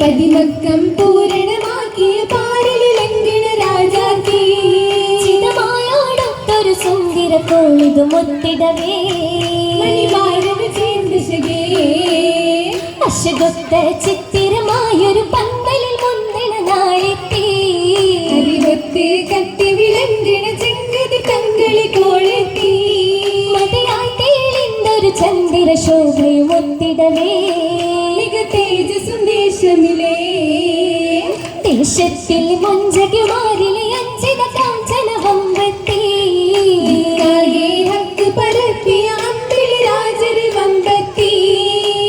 പതിമക്കം പൂരണമാക്കിയ പാരലിലങ്കിണ രാജാത്തി ചിതമായോടൊത്തൊരു സുന്ദര കോളിതു മുത്തിടവേ. അശകൊത്ത ചിത്തിരമായൊരു പന്തലിൽ മുന്തിണ നാളെത്തി. അരിവത്ത് കത്തി വിളങ്കിണ ചെങ്കതി കങ്കളി കോളെത്തി. മതിയായി തേളിന്തൊരു ചന്ദ്ര ശോഭയും ഒത്തിടവേ ദേശമിലേ. ദേശത്തിൽ മഞ്ചകുമാരിലെ അഞ്ചിത കാഞ്ചന വമ്പത്തി കാകെ ഹക്ക് പരത്തിയ അമ്പിളി രാജര് വമ്പത്തി.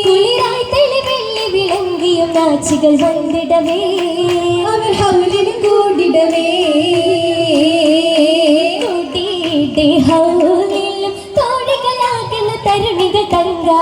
കുളിരായി തെളിവെള്ളി വിളങ്ങിയും നാച്ചികൾ വന്നിടവേ അവർ ഹൗലിന് കൂടിടവേ കൂട്ടിയിട്ടേ ഹൗലിലും കോടികളാകുന്ന തരുണികൾ തങ്കാ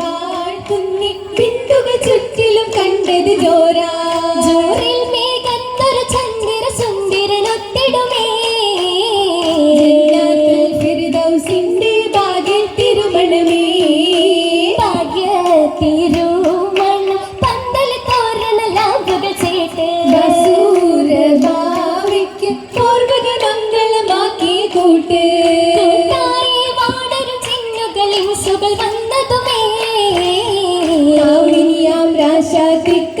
വാഴ്ത്തുന്നി ബിന്ദുക ചുറ്റിലും കണ്ടത് ജോരാ ജോറിൽ മേഘത്തൊരു ചന്ദ്ര സുന്ദരനൊത്തിടുമേ ഫിർദൗസിന്റെ ഭാഗ്യ തിരുമണമേ ഭാഗ്യത്തിരുമണം പന്തൽ തോരണ ലാഭുകൾ ചേട്ട് ബസൂര ഭാവിക്ക് പൂർവക മംഗളമാക്കിയ കൂട്ട് ti.